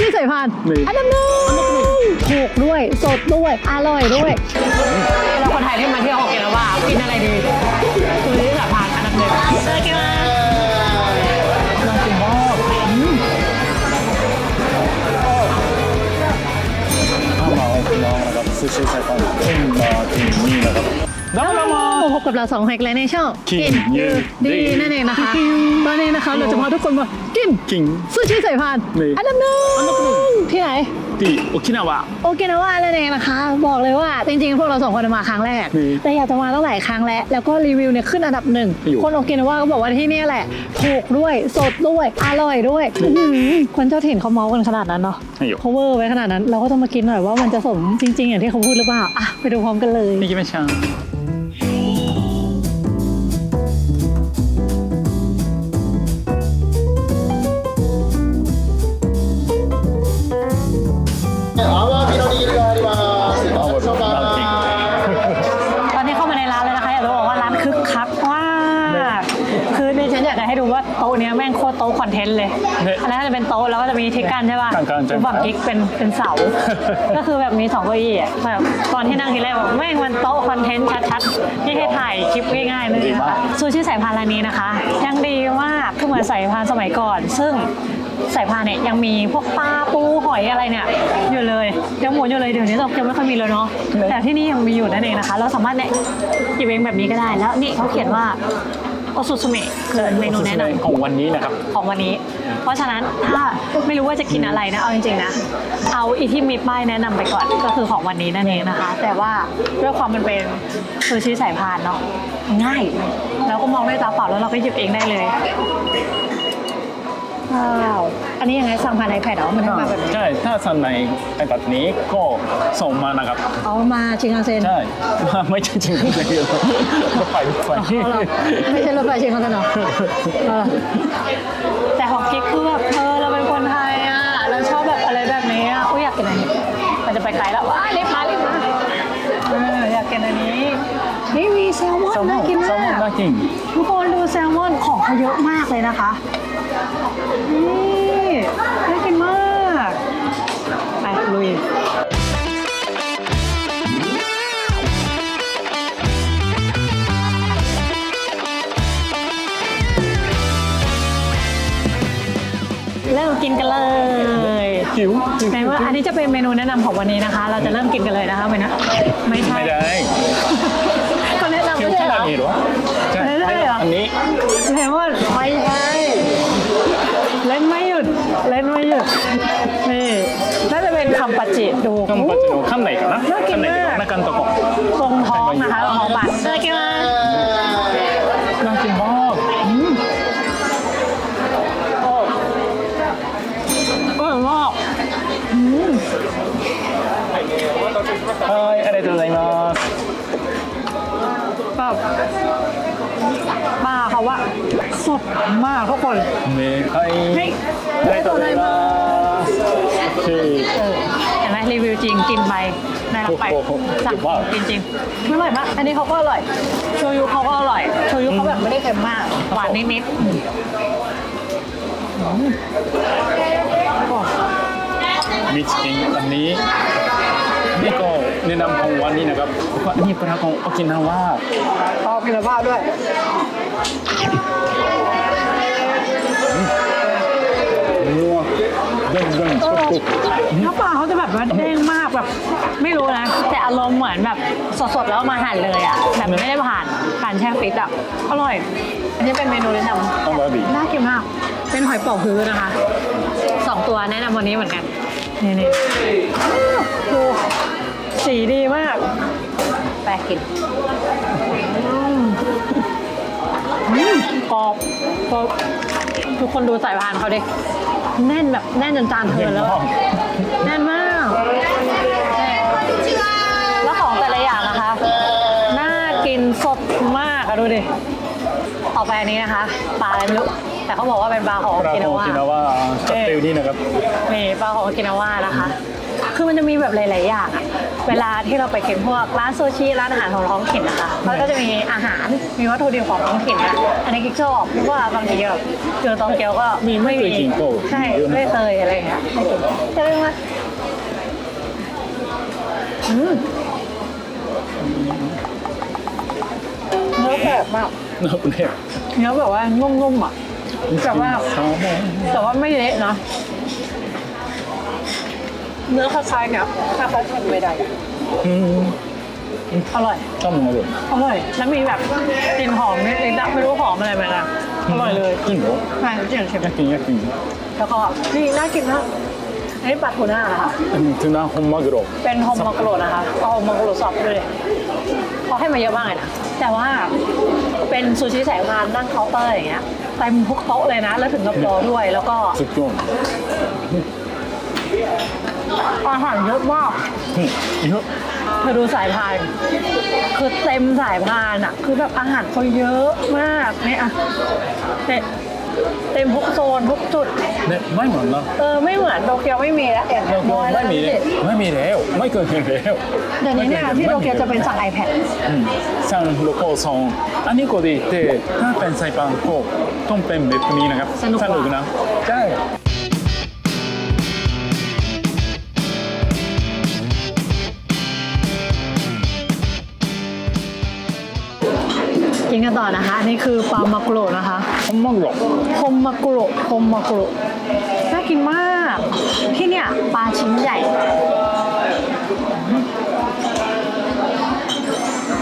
ชิสายพานนี่ อันดับหนึ่งถูกด้วย สดด้วย อร่อยด้วย เราคนไทยที่มาเที่ยวโอเคแล้วว่ากินอะไรดีซูชิสายพานอันดับหนึ่งเจอกันมาน่ากินมากถ้ามาโอกินาวนะครับซูชิไซปันเอ็มมาที่นี่นะครับดับเบิล มพบกับเราสองแฮกและในช่องกินยืดดีนั่นเองนะคะตอนนี้นะคะเราจะพาทุกคนมากินกินซูชิสายพานอันดับหนึ่งที่ไหนที่โอกินาวะโอกินาวะนั่นเองนะคะ บอกเลยว่าจริงๆ พวกเราสองคนมาครั้งแรก แต่อยากจะมาตั้งหลายครั้งแล้ว แล้วก็รีวิวเนี่ยขึ้นอันดับหนึ่งคนโอกินาวะก็บอกว่าที่นี่แหละถูกด้วยสดด้วยอร่อยด้วยคนเจ้าถิ่นเขาเมาส์กันขนาดนั้นเนาะเขาเวอร์ไวขนาดนั้น เราก็ต้องมากินหน่อยว่ามันจะสมจริง ๆ อย่างที่เขาพูดหรือเปล่าอะไปดูพร้อมกันเลยนี่กินไม่ช้า คือในฉันอยากจะให้ดูว่าโต๊ะเนี้ยแม่งโคตรโต๊ะคอนเทนต์เลยเนี่ยอันนั้นจะเป็นโต๊ะแล้วก็จะมีทิกกันใช่ป่ะกันๆใช่ ฝั่งทิกเป็นเป็นเสา ก็คือแบบมีสองเก้าอี้อะแบบตอนที่นั่งทีแรกแบบแม่งมันโต๊ะคอนเทนต์ชัดๆที่ให้ถ่ายคลิปง่ายๆเลยดีนะมาคะกซูชิสายพานร้านนี้นะคะ ยังดีมากคือเหมือนสายพานสมัยก่อน ซึ่งสายพานเนี่ยยังมีพวกปลาปูหอยอะไรเนี่ยอยู่เลยยังหมุนอยู่เลยเดี๋ยวนี้เรายังไม่ค่อยมีเลยเนาะแต่ที่นี่ยังมีอยู่นั่นเองนะคะ เราสามารถเนี่ยหยิบเองแบบนี้ก็ได้แล้วนี่เขาเขียนว่า โอซุสุเมะคือเมนูแนะนำของวันนี้นะครับ ของวันนี้ เพราะฉะนั้นถ้าไม่รู้ว่าจะกินอะไรนะ เอาจริงๆนะ เอาอีที่มีป้ายแนะนำไปก่อนก็คือของวันนี้นั่นเองนะคะ แต่ว่าด้วยความมันเป็นซูชิสายพานเนาะง่ายแล้วก็มองด้วยตาเปล่าแล้วเราก็หยิบเองได้เลยว้าว อันนี้ยังไงสั่งผ่านไอแพดเหรอมันได้มาแบบนี้ใช่ ถ้าสั่งในไอปัดนี้ก็ส่งมานะครับ เอามาชิงคันเซ็นใช่ไม่ใช่จริงๆเลยรถไฟรถไฟเอาเหรอไม่ใช่รถไฟชิงคันเซ็นเหรอเออแต่ของกิ๊กคือแบบเออเราเป็นคนไทยอะเราชอบแบบอะไรแบบนี้อะอุ้ยอยากกินอันนี้มันจะไปไกลแล้วว้ายรีบมารีบมาเอออยากกินอันนี้นี่มีแซลมอนแซลมอน่านกินแซลมมาอนกน่ากินทุกคนดูแซลมอนของเขาเยอะมากเลยนะคะนี่ น่ากินมากไปลุยเริ่มกินกันเลยหิวไหนว่าอันนี้จะเป็นเมนูแนะนำของวันนี้นะคะ เราจะเริ่มกินกันเลยนะคะเมนูไม่ใช่ไม่ได้เขาแนะนำหิวไม่แค่ใช่เหรนั้อนเองเหรอใช่ไม่ได้เหรอ อันนี้เลมอนไม่ใช่ นไม่หยุด นี่น่าจะเป็นคำปัจจิดู カンパチの館内かな น่ากิน 館内 มาก 中のとこ ตรงท้องนะคะตรงท้องบัตรน่ากินมาก น่ากินมาก โอ้อร่อยมากอืม はいありがとうございます สดมากทุกคนเมไอ้ไม่ไม่ตัวเลยมาชื่อเห็นไหมรีวิวจริงกินไปนายรับไปสั่งกินจริงไม่อร่อยมากอันนี้เขาก็อร่อยโชยุเขาก็อร่อยโชยุเขาแบบไม่ได้เค็มมากหวานนิดนิดมิชกินอันนี้นี่ก็แนะนำของวันนี้นะครับนี่เป็นของโอกินาว่าโอกินาว่าด้วย นัวเด้งเด้งเอตุ๊อบตุ๊บน้ำปลาเขาจะแบบว่าเด้งมากแบบ ไม่รู้นะ แต่อารมณ์เหมือนแบบสดๆแล้วเอามาหั่นเลยอะแบบไม่ได้ผ่านการแช่ฟิตอะอร่อย อันนี้เป็นเมนูแนะนำน้องบาร์บี้น่ากินมาก เป็นหอยเป๋าฮื้อนะคะสองตัวแนะนำวันนี้เหมือนกันนี่นี่ดูสีดีมากแปลกิน อืมกรอบกรอบทุกคนดูสายพานเขาดิแน่นแบบแน่นจนจานเทินแล้วอะแน่นมากนี่แล้วของแต่ละอย่างนะคะน่ากินสดมากอะดูดิต่อไปอันนี้นะคะปลาอะไรไม่รู้แต่เขาบอกว่าเป็นปลาของปลากิขนาองว่า กินาวาจัดเต็มนี่นะครับ นี่ปลาของกินาว่านะคะ คือมันจะมีแบบหลาย ๆ อย่างอะ เวลาที่เราไปกินพวกร้านซูชิร้านอาหารของท้องถิ่นนะคะมันก็จะมีอาหารมีวัตถุดิบของท้องถิ่นนะอันนี้กิ๊กชอบเพราะว่าบางทีแบบเจอตองเกียวก็มีไม่เคยกินก็ใช่เยอะนะไม่เคยอะไรอย่างเงี้ยไม่กินใช่ไหมวะอืมเนื้อแบบมากนับเนี่ยเนื้อแบบว่านุ่มๆอะแต่ว่าแซลมอนแต่ว่าไม่เละนะ เนื้อคล้ายๆเนี่ยคล้ายๆเผ็ดไม่ได้อืมอร่อยชอบมันอร่อยอร่อยแล้วมีแบบกลิ่นหอมนิดๆไม่รู้หอมอะไรไหมนะอร่อยเลยจริงเหรอใช่จริงเชฟอยากกินอยากกินแล้วก็นี่น่ากินมากอันนี้ปลาทูน่านะคะอันนี้ทูน่าฮอมมากุโรเป็นโฮมมังกรนะคะเอาโฮมมังกรสอบด้วยเขาให้มาเยอะมากเลยนะแต่ว่าเป็นซูชิสายพานนั่งเคาน์เตอร์อย่างเงี้ยเต็มทุกโต๊ะเลยนะ แล้วถึงกับรอด้วยแล้วก็สุดยอด อาหารเยอะมากอืมเยอะเธอดูสายพานคือเต็มสายพานอะคือแบบอาหารเขาเยอะมากเนี่ยอะเต็มเต็มทุกโซนทุกจุด เนี่ยไม่เหมือนนะเออไม่เหมือนโตเกียวไม่มีแล้วเอ็ดเราน้อยแล้วไม่มีนะแล้วไม่มีแล้ว ไม่เคยเห็นแล้วเดี๋ยวนี้เนี่ยที่โตเกียวจะเป็นสั่ง iPad อืมสั่งโลโก้ซองอันนี้ก็ดีแต่ถ้าเป็นไซปังก็ต้องเป็นแบบนี้นะครับสนุกกว่านะใช่ กินกันต่อนะคะ นี่คือปลามากุโรนะคะฮอมมากุโรคมมากุโรคมมากุโรน่ากินมาก ที่เนี่ยปลาชิ้นใหญ่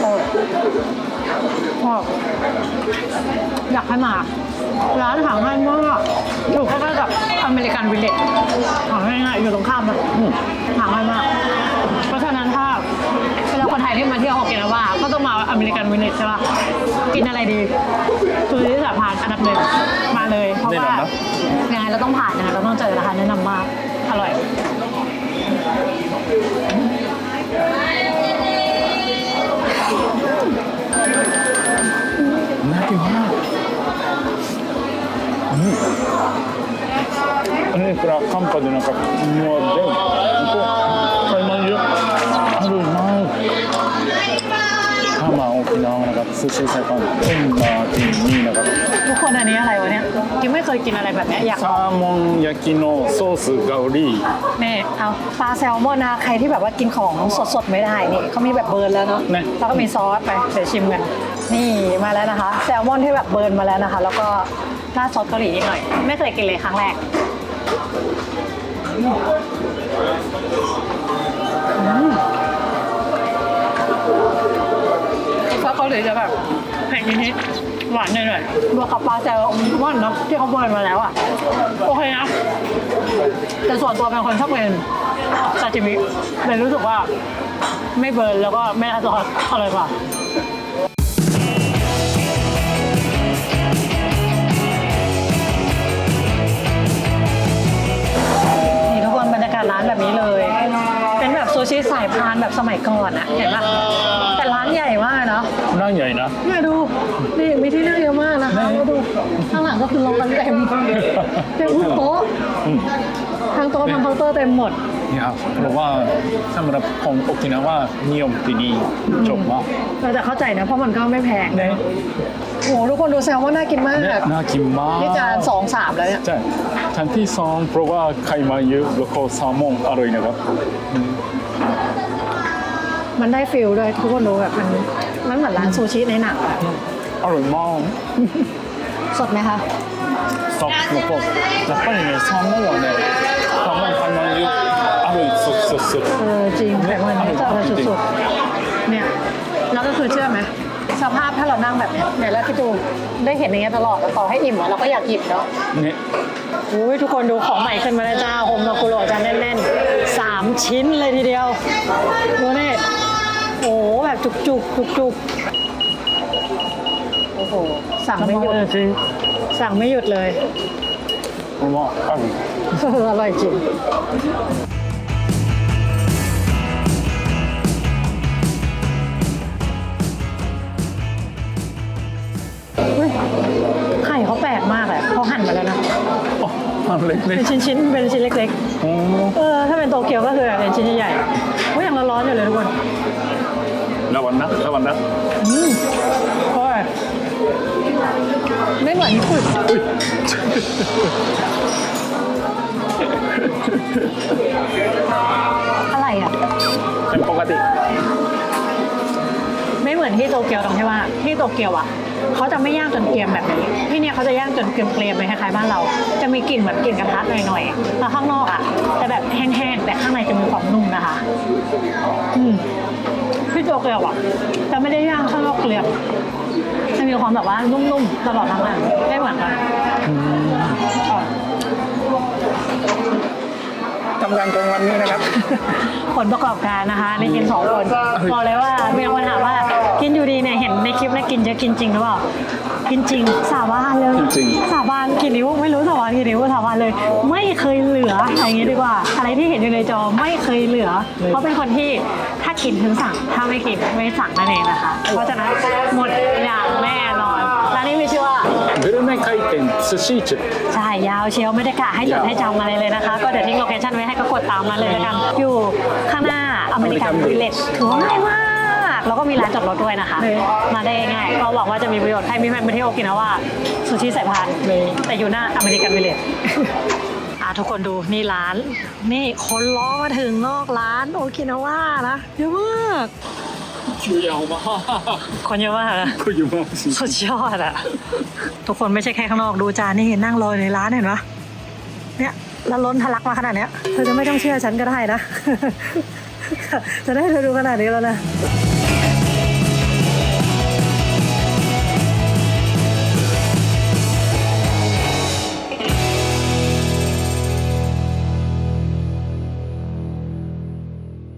โอ้ชอบอยากให้มาร้านหาง่ายมากอยู่ใกล้ๆกับอเมริกันวิลเลจหาง่ายๆอยู่ตรงข้ามเลยหาง่ายมาก ทยที่มาเที่ยวโอเคนะว่าก็ต้องมาอเมริกันวิลเลจใช่ปะกินอะไรดีคือที่สะพานอันดับหนึ่งมาเลย เพราะว่ายังไงเราต้องผ่านยังไงเราต้องเจอนะคะแนะนำมากอร่อย น่ากินมากอืมอันนี้ปลาคัมปาでなんかนัวเด้ ถ้ามาโอกินาวนะครับซูชิไซปังต้องมาที่นี่นะครับทุกคนอันนี้อะไรวะเนี่ยยังไม่เคยกินอะไรแบบเนี้ยอยากซาลมอนยากิโนโซสเกาหลีนี่เอาปลาแซลมอนนะใครที่แบบว่ากินของสดๆไม่ได้นี่เขามีแบบเบิร์นแล้วเนาะนะแล้วก็มีซอสไปเดี๋ยวชิมกันนี่มาแล้วนะคะ แซลมอนที่แบบเบิร์นมาแล้วนะคะ แล้วก็ราดซอสเกาหลีนิดหน่อย ไม่เคยกินเลยครั้งแรกานหน่อยๆบวกกับปลาแซลมอนเนาะที่เขาเบิร์นมาแล้วอะโอเคนะแต่ส่วนตัวเป็นคนชอบกินซาจิมิเลยรู้สึกว่าไม่เบิร์นแล้วก็ไม่น่าจะอร่อยกว่านี่ทุกคนบรรยากาศร้านแบบนี้เลย เป็นแบบซูชิสายพานแบบสมัยก่อนอะเห็นปะแเต็มเต็มทุกโต๊ะอืมทางโต๊ะทางเคาน์เตอร์เต็มหมดเนี่ยเพราะว่าสำหรับคนโอกินาวานิยมที่นี่จบมากเราจะเข้าใจนะ เพราะมันก็ไม่แพงนะโอ้โหทุกคนดูแซลมอนน่ากินมากเนี่ยน่ากินมากนี่จานสองสามแล้วเนี่ยใช่ชั้นที่สองเพราะว่าไขมันเยอะแล้วก็แซลมอนอร่อยนะครับอืมมันได้ฟิลด้วย ทุกคนดูแบบมันมันเหมือนร้านซูชิในหนังอะอร่อยมากสดไหมคะ ซอฟแล้วก็やっぱりねแซลมอนはねแซลมอนไขมันเยอะอร่อยสุดๆ เออจริงแต่มันไม่จะอะไรสุดๆเนี่ยแล้วก็คือเชื่อไหมสภาพถ้าเรานั่งแบบเนี้ยเนี่ยแล้วคิดดูได้เห็นอย่างเงี้ยตลอดแล้วต่อให้อิ่มอะเราก็อยากหยิบเนาะ เนี่ย อุ้ยทุกคนดูของใหม่ขึ้นมาแล้วจ้าโฮมมากุโรจานแน่นๆสามชิ้นเลยทีเดียวดูนี่โอ้โหแบบจุกจุกจุกจุกๆโอ้โหสั่งไม่หยุด จริง สั่งไม่หยุดเลยเพราะว่าอร่อยเอออร่อยจริงเฮ้ยไข่เขาแปลกมากเลยเขาหั่นมาแล้วนะอ๋ออันเล็กเป็นชิ้นๆ เป็นชิ้นเล็กๆอ๋อๆเออ ถ้าเป็นโตเกียวก็คือเป็นชิ้นใหญ่ๆโอ้ยยังร้อนๆอยู่เลยทุกคนระวังนะระวังนะอืมโอ้ย ไม่เหมือนญี่ปุ่นอะไรอะ เป็นปกติ ไม่เหมือนที่โตเกียวตรงที่ว่าที่โตเกียวอะเขาจะไม่ย่างจนเกรียมแบบนี้ ที่เนี่ยเขาจะย่างจนเกรียมๆเลยคล้ายๆบ้านเรา จะมีกลิ่นเหมือนกลิ่นกระทะหน่อยๆแล้วข้างนอกอะจะแบบแห้งๆแต่ข้างในจะมีความนุ่มนะคะ อืม เกียวอะจะไม่ได้ย่างข้างนอกเกรียมจะมีความแบบว่านุ่มๆตลอดทั้งวันไม่เหมือนกันอะทำงานกลางวันนี้นะครับ ผลประกอบการนะคะในกินสองคนบอกเลยว่ามีคนถามว่ากินอยู่ดีเนี่ยเห็นในคลิปนะกินเยอะกินจริงหรือเปล่ากินจริงสาบานเลยจริงสาบานกี่นิ้วไม่รู้สาบานกี่นิ้วสาบานเลย ไม่เคยเหลืออย่างนี้ดีกว่า อะไรที่เห็นอยู่ในจอไม่เคยเหลือ เพราะเป็นคนที่ถ้ากินถึงสั่งถ้าไม่กินไม่สั่งนั่นเองนะคะเพราะฉะนั้นหมดอย่างแน่นอนร้านนี้มีชื่อว่า グルメ回転寿司市 ใช่ยาวเชียวไม่ได้กะให้จดให้จำอะไรเลยนะคะ ก็เดี๋ยวทิ้งโลเคชั่นไว้ให้ก็กดตามมาเลยแล้วกัน อยู่ข้างหน้าอเมริกันวิลเลจถือว่าง่ายมาก แล้วก็มีร้านจอดรถด้วยนะคะ มาได้ง่ายก็หวังว่าจะมีประโยชน์ใครมีแฟนไปเที่ยวโอกินาว่าซูชิสายพานแต่อยู่หน้าอเมริกันวิลเลจ อ่ะทุกคนดูนี่ร้าน นี่คนล้อมาถึงนอกร้านโอกินาว่านะเยอะมาก คุยยาวมากคนเยอะมากคนเยอะมากจริงสุดยอดอะทุกคนไม่ใช่แค่ข้างนอกดูจานนี่นั่งรอในร้านเห็นปะเนี่ยแล้วล้นทะลักมาขนาดเนี้ยเธอจะไม่ต้องเชื่อฉันก็ได้นะ จะได้เธอดูขนาดนี้แล้วนะ